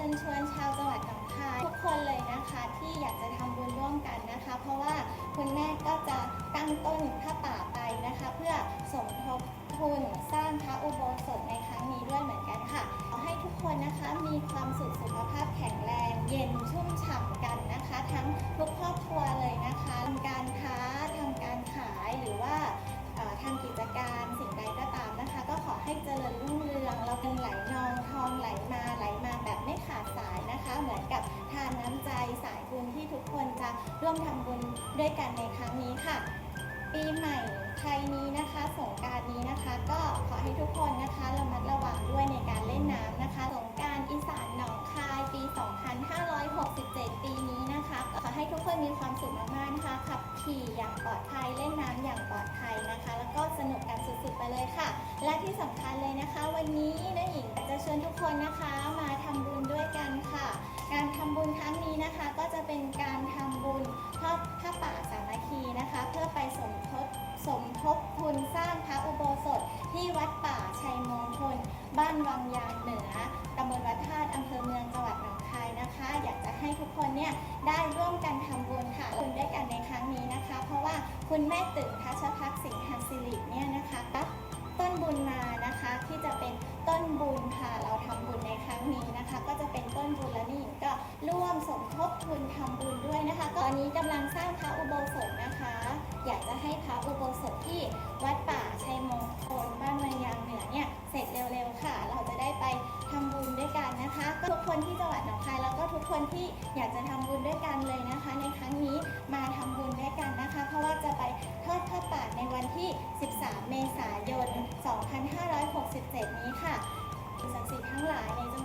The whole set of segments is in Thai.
ชิญชวนชาวจังหวัดหนองคายทุกคนเลยนะคะที่อยากจะทำบุญร่วมกันนะคะ เพราะว่าคุณแม่ก็จะตั้งต้นพระป่าไปนะคะ เพื่อสมทบทุนสร้างพระอุโบสถในครั้งนี้ด้วยเหมือนกันค่ะขอให้ทุกคนนะคะมีความสุขสุขภาพแข็งแรง เย็นชุ่มฉ่ำกันนะคะ ทั้งทุกครอบครัวเลยนะคะทำการค้า ญที่ทุกคนจะร่วมทำบุญด้วยกันในครั้งนี้ค่ะ ปีใหม่ไทยนี้นะคะสงการนี้นะคะ ก็ขอให้ทุกคนนะคะระมัดระวังด้วยในการเล่นน้ำนะคะสงการอีสานหนองคายปี 2567 ปีนี้นะคะขอให้ทุกคนมีความสุข ขับขี่อย่างปลอดภัยเล่นน้ำอย่างปลอดภัยนะคะ แล้วก็สนุกกันสุดๆไปเลยค่ะ และที่สำคัญเลยนะคะ วันนี้น้าหญิงจะเชิญทุกคนนะคะมาทำบุญด้วยกันค่ะ การทำบุญครั้งนี้นะคะ ก็จะเป็นการทำบุญทอดผ้าป่าสามัคคีนะคะ เพื่อไปสมทบสมทบทุนสร้างพระอุโบสถที่วัดป่าชัยมงคล บ้านวังยาง ให้ทุกคนเนี่ยได้ร่วมกันทำบุญค่ะบุญด้วยกันในครั้งนี้นะคะ เพราะว่าคุณแม่ตึงทัชพักสิงหัสิริเนี่ยนะคะรับต้นบุญมานะคะที่จะเป็นต้นบุญค่ะเราทำบุญในครั้งนี้นะคะ ก็จะเป็นต้นบุญและนี่ก็ร่วมสมทบทุนทำบุญด้วยนะคะตอนนี้กำลังสร้างพระอุโบสถนะคะ อยากจะให้พระอุโบสถที่วัดป่าชัยมงคลบ้านเมืองยางเหนือเนี่ยเสร็จเร็วๆค่ะ เราจะได้ไปทำบุญด้วยกันนะคะ คนที่อยากจะทำบุญด้วยกันเลยนะคะ ในครั้งนี้มาทำบุญด้วยกันนะคะ เพราะว่าจะไปทอดผ้าป่าในวันที่ 13 เมษายน 2567 นี้ค่ะสิ่งศักดิ์สิทธิ์ทั้งหลายในจั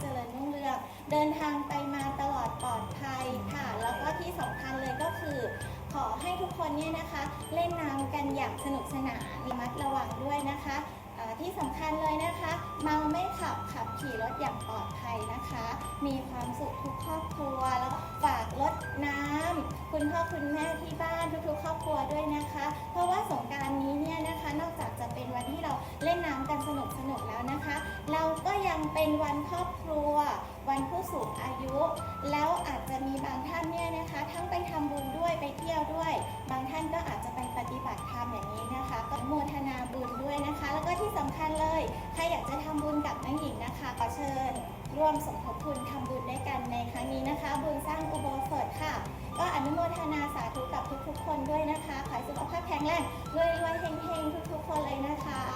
เจริญรุ่งเรือง เดินทางไปมาตลอดปลอดภัยค่ะ แล้วก็ที่สำคัญเลยก็คือ ขอให้ทุกคนเนี่ยนะคะ เล่นน้ำกันอย่างสนุกสนานระมัดระวังด้วยนะคะที่สำคัญเลยนะคะ เมาไม่ขับขับขี่รถอย่างปลอดภัยนะคะ มีความสุขทุกครอบครัวแล้วฝากรดน้ำคุณพ่อคุณแม่ที่บ้าน เป็นวันครอบครัว วันผู้สูงอายุ แล้วอาจจะมีบางท่านเนี่ยนะคะ ทั้งไปทำบุญด้วยไปเที่ยวด้วย บางท่านก็อาจจะไปปฏิบัติธรรมอย่างนี้นะคะ ก็โมทนาบุญด้วยนะคะ แล้วก็ที่สำคัญเลยใครอยากจะทำบุญกับน้องหญิงนะคะก็เชิญ ร่วมสมทบทุนทำบุญด้วยกันในครั้งนี้นะคะ บุญสร้างอุโบสถค่ะ ก็อนุโมทนาสาธุกับทุกๆ คนด้วยนะคะขอให้สุขภาพแข็งแรงรวยๆเฮงๆทุกๆ คนเลยนะคะ